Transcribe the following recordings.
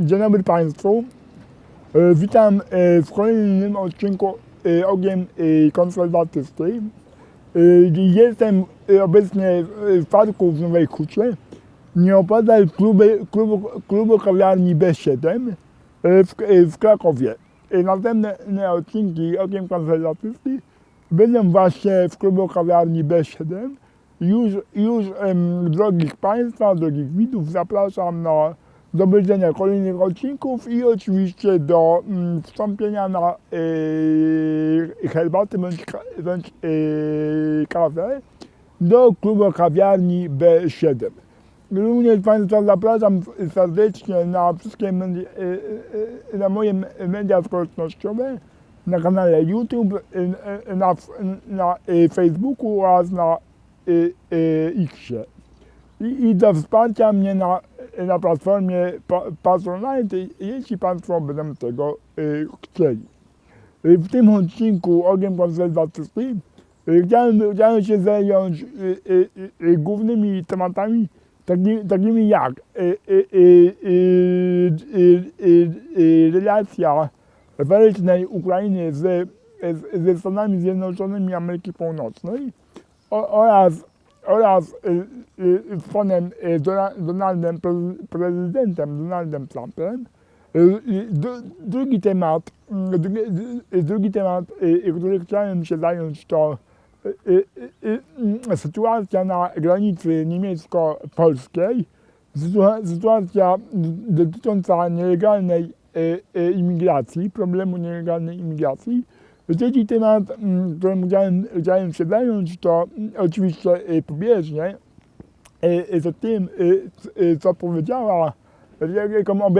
Dzień dobry Państwu. E, Witam e, w kolejnym odcinku e, Ogiem Konserwatysty. Jestem obecnie w parku w Nowej Hucie, nieopodal klubu, klubu, klubu kawiarni B7 e, w, w Krakowie. Następne odcinki Ogiem Konserwatysty będą właśnie w klubu kawiarni B7. Już, już drogich Państwa, drogich widzów zapraszam na do obejrzenia kolejnych odcinków i oczywiście do mm, wstąpienia na e, herbaty bądź, bądź e, kawę do klubu kawiarni B7. Również Państwa zapraszam serdecznie na wszystkie e, na moje media społecznościowe, na kanale YouTube, na, na e, Facebooku oraz na Xie i, i do wsparcia mnie na, na platformie Pa- Patronite, jeśli Państwo będą tego y, chcieli. Y, W tym odcinku Ogiem Konserwatysty y, chciałem, chciałem się zająć y, y, y, głównymi tematami, taki, takimi jak y, y, y, y, y, y, y, relacja walecznej Ukrainy z, ze Stanami Zjednoczonymi Ameryki Północnej o, oraz oraz y, y, z panem y, Dona- Donaldem, pre- prezydentem Donaldem Trumpem. Y, y, dru- Drugi temat, drugi, y, temat, y, który chciałem się zająć, to y, y, y, y, sytuacja na granicy niemiecko-polskiej, sytua- sytuacja dotycząca nielegalnej y, y, imigracji, problemu nielegalnej imigracji. Trzeci temat, mm, którym chciałem, chciałem się zająć, to mm, oczywiście y, pobieżnie y, y, z tym, co powiedziała, jak- jaką,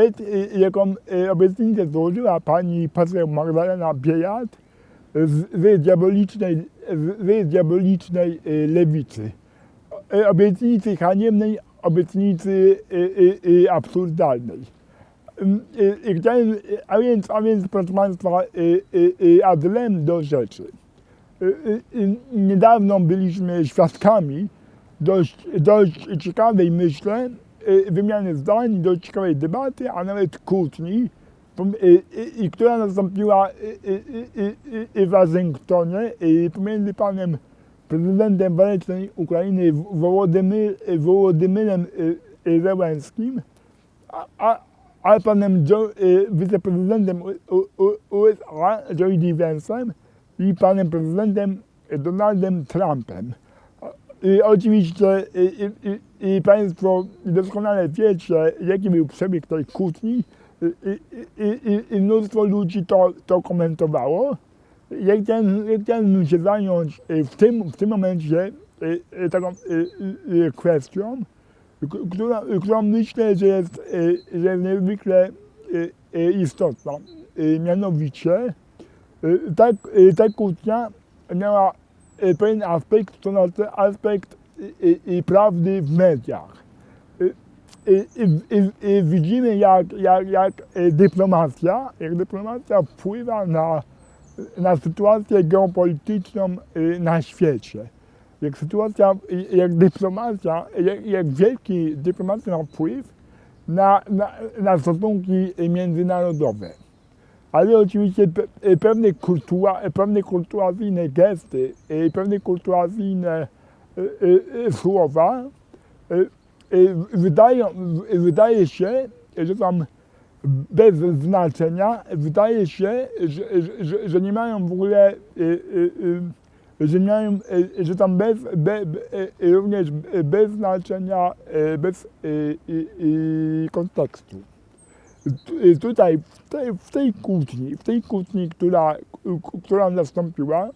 y, jaką obietnicę złożyła pani poseł Magdalena Biejat z, z diabolicznej, z, z diabolicznej lewicy. Obietnicy haniebnej, obietnicy absurdalnej. Y, y, Chciałem, y, a więc, a więc proszę Państwa, y, y, y, adlem do rzeczy. Y, y, y, Niedawno byliśmy świadkami dość, dość ciekawej, myślę, y, wymiany zdań, dość ciekawej debaty, a nawet kłótni, y, y, y, która nastąpiła y, y, y, y, y, w Waszyngtonie y, pomiędzy panem prezydentem walecznej Ukrainy Wołodymyr, Wołodymyrem y, y, Zełenskim, a, a, a panem Joe, y, wiceprezydentem USA Joe Vance'em i panem prezydentem Donaldem Trumpem. I oczywiście i, i, i, Państwo doskonale wiecie, jaki był przebieg tej kłótni i, i, mnóstwo ludzi to, to komentowało. Ja chciałem, ja chciałem się zająć y, w tym, w tym momencie y, y, taką y, y, y, kwestią, która, którą myślę, że jest, y, że niezwykle y, y, istotna. Mianowicie ta, ta kłótnia miała pewien aspekt, to znaczy aspekt prawdy w mediach. Widzimy, jak, jak, jak dyplomacja, jak dyplomacja wpływa na, na sytuację geopolityczną na świecie. Jak sytuacja, jak dyplomacja, jak, jak wielki dyplomacja ma wpływ na, na, na stosunki międzynarodowe. Ale oczywiście pe- pewne, kultura, pewne kulturacyjne gesty, y, pewne kulturacyjne słowa wydają, wydaje się, że tam bez znaczenia, wydaje się, że- że, że nie mają w ogóle, y, y, że, tam bez, be, be, y, również bez znaczenia, bez y, kontekstu. Tu- Tutaj w tej, w tej kłótni, w tej kłótni, która, która nastąpiła,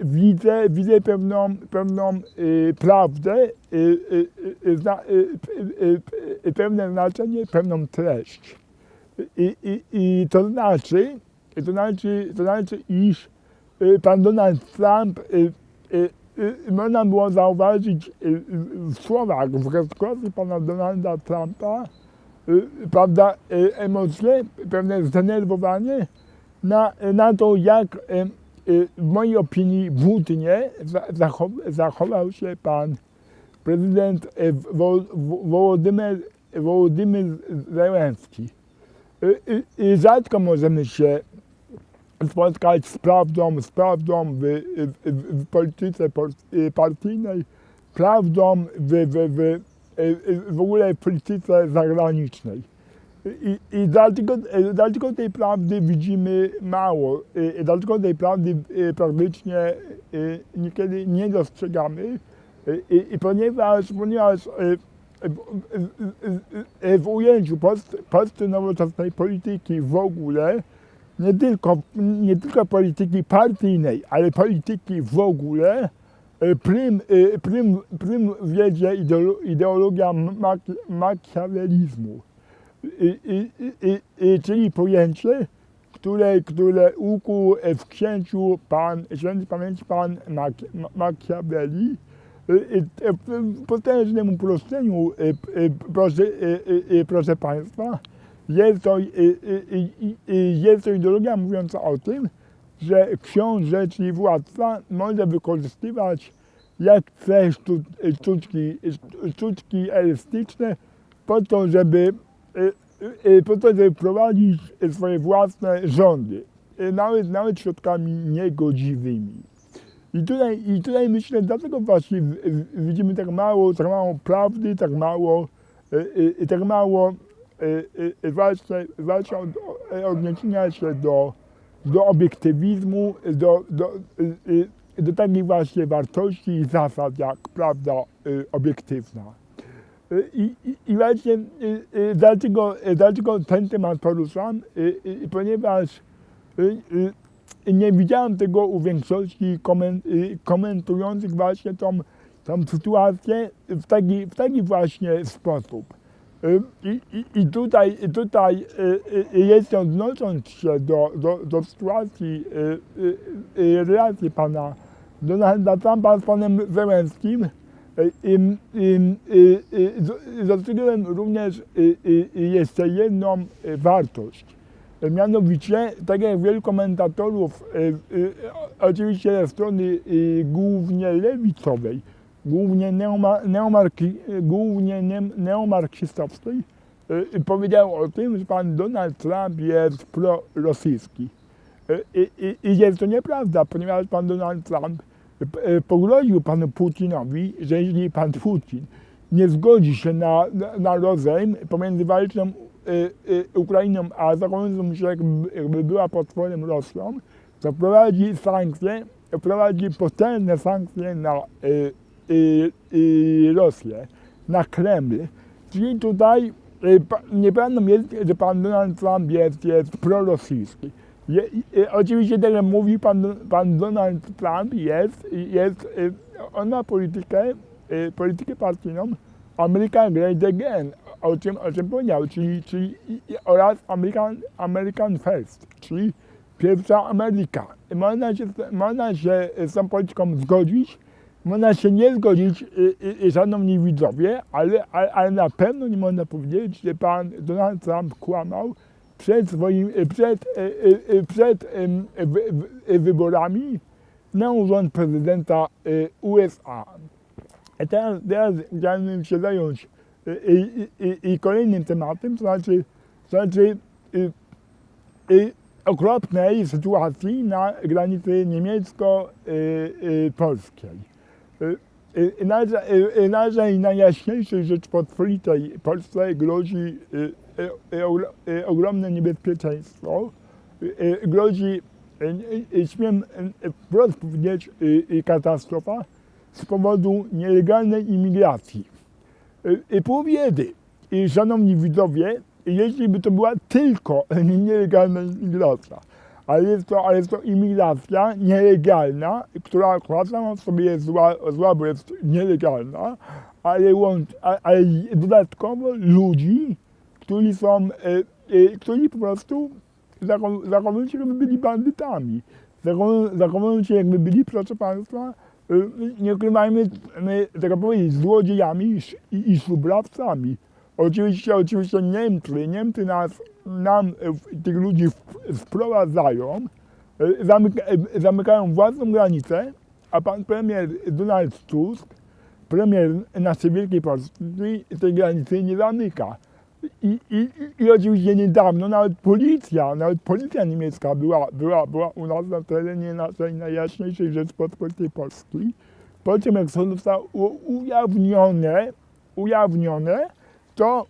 widzę, widzę pewną, pewną prawdę, pewne znaczenie, pewną treść. I, i, i to znaczy, to znaczy, to znaczy, iż pan Donald Trump, y, y, y, można było zauważyć y, y, w słowach, w gestykulacji pana Donalda Trumpa, y, prawda, y, emocje, pewne zdenerwowanie na, na to, jak y, y, w mojej opinii zachow, zachował się pan prezydent y, Wo- Wo- Wołodymyr, Wołodymyr Zełenski. Rzadko możemy się spotkać z prawdą, z prawdą w, w, w, polityce y, partyjnej, prawdą w, w, w, y, y, w ogóle w polityce zagranicznej. I, i dlatego, dlatego tej prawdy widzimy mało, dlatego tej prawdy praktycznie niekiedy nie dostrzegamy. I, i ponieważ, ponieważ w, w, w, ujęciu post, postnowoczesnej polityki w ogóle, nie tylko, nie tylko polityki partyjnej, ale polityki w ogóle, e, prym, e, prym, prym wiedzie ideolo- ideologia maki, makiawelizmu. Czyli pojęcie, które, które ukuł w księciu pan, świętej pamięci pan Maki- Ma- Machiavelli, e, w potężnym uproszczeniu, proszę, proszę Państwa, jest to, i- i- i- jest to ideologia mówiąca o tym, że książę, czyli władca, może wykorzystywać jak chce sztu, sztuczki, sztuczki elastyczne po to, żeby, po to, żeby prowadzić swoje własne rządy, nawet, nawet środkami niegodziwymi. I tutaj, I tutaj myślę, dlatego właśnie widzimy tak mało, tak mało prawdy, tak mało, tak mało e, e, właśnie, właśnie od, e, odniesienia się do, do obiektywizmu, do, do, do takich właśnie wartości i zasad jak prawda obiektywna. I, i, i właśnie dlaczego, dlaczego ten temat poruszam? Ponieważ nie widziałem tego u większości komen, y, komentujących właśnie tą, tą sytuację w taki, w taki właśnie sposób. Y, I, i, tutaj, tutaj y, y, jeszcze odnosząc się do, do, do sytuacji y, y, y, relacji pana Donalda Trumpa z panem Zełenskim, y, y, y, y, y, z- dostrzegłem również y, y, y, jeszcze jedną y, wartość. Mianowicie, tak jak wielu komentatorów, oczywiście ze strony głównie lewicowej, głównie, neoma, neomarki, głównie ne, neomarksistowskiej, e, powiedział o tym, że pan Donald Trump jest prorosyjski. I, i, I jest to nieprawda, ponieważ pan Donald Trump pogroził panu Putinowi, że jeśli pan Putin nie zgodzi się na, na, na rozejm pomiędzy walczą y, y, Ukrainą a zachowującą się jakby, jakby była potworem Rosją, to prowadzi sankcje, prowadzi potężne sankcje na y, y, y, Rosję, na Kreml. Czyli tutaj y, pa- nieprawdą jest, że pan Donald Trump jest, jest prorosyjski. Je, oczywiście tak jak mówi pan, pan Donald Trump jest, jest on ma politykę, politykę partyjną American Great Again, o czym, o czym powiedział, czyli, czyli i- i- oraz American, American First, czyli pierwsza Ameryka. I Można się, można się z tą polityką zgodzić, można się nie zgodzić, y, y, y, szanowni widzowie, ale, ale, ale na pewno nie można powiedzieć, że pan Donald Trump kłamał przed swoim, y, przed, y, y, y, przed wyborami na urząd prezydenta y, USA. A teraz, teraz chciałbym się zająć y, i, i, i kolejnym tematem, to znaczy, to znaczy y, y, okropnej sytuacji na granicy niemiecko-polskiej. Y, y, należy- y, y, Należy Najjaśniejszej Rzeczpospolitej Polsce grozi y, y, y, ogro- y, ogromne niebezpieczeństwo. Y, y, Grozi, y, y, śmiem y, wprost powiedzieć, y, y, katastrofa z powodu nielegalnej imigracji. Y, pół biedy. Szanowni widzowie, jeśli by to była tylko nielegalna imigracja, ale jest to, ale jest to imigracja nielegalna, która, która sama w sobie jest zła, zła bo jest nielegalna, ale, łącz, ale dodatkowo ludzi, którzy są, e, e, którzy po prostu zachow- zachowują się jakby byli bandytami. Zachowują, się jakby byli, proszę Państwa, e, nie ukrywajmy, my, tak powiedzieć, złodziejami i, i, i. Oczywiście, oczywiście Niemcy, Niemcy nas, nam, e, tych ludzi wprowadzają, e, e, zamykają własną granicę, a pan premier Donald Tusk, premier naszej Wielkiej Polski, tej granicy nie zamyka. I, i, I oczywiście niedawno nawet policja, nawet policja niemiecka była, była, była u nas na terenie naszej najjaśniejszej Rzeczpospolitej Polskiej. Po czym jak to zostało ujawnione, ujawnione, to,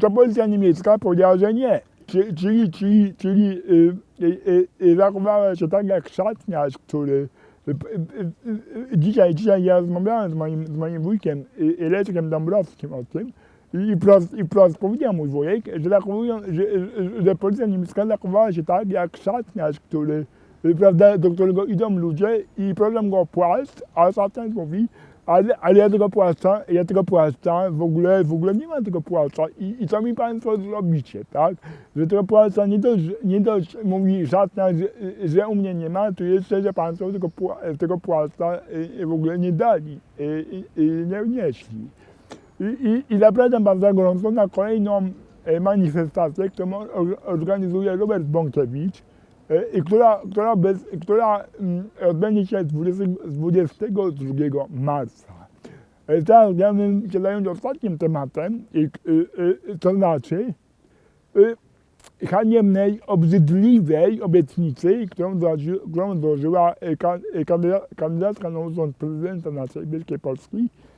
to policja niemiecka powiedziała, że nie. Czyli, czyli, czyli, czyli y, y, y, zachowała się tak jak szatniarz, który dzisiaj, dzisiaj ja rozmawiałem z moim, z moim wujkiem Leszkiem Dąbrowskim o tym, i wprost, i wprost powiedział mój wujek, że, zachowują, że, że, policja niemiecka zachowała się tak jak szatniarz, który, prawda, do którego idą ludzie i proszą go płaszcz, a szatniarz mówi, ale, ale ja tego płaszcza, ja tego płaszcza w ogóle, w ogóle nie mam tego płaszcza i, i co mi państwo zrobicie, tak? Że tego płaszcza nie dość, nie dość mówi szatniarz, że, że u mnie nie ma, to jeszcze, że państwo tego, tego płaszcza y, w ogóle nie dali, y, y, nie wnieśli. I, i, I zapraszam bardzo gorąco na kolejną e, manifestację, którą or- organizuje Robert Bąkiewicz, i która, która, bez, która mm, odbędzie się 20, z 22 marca. E, Teraz chciałbym się zająć ostatnim tematem, i, y, y, to znaczy y, haniebnej, obrzydliwej obietnicy, którą, złoży, którą złożyła e, e, kandyda- kandydatka na urząd prezydenta naszej Wielkiej Polski,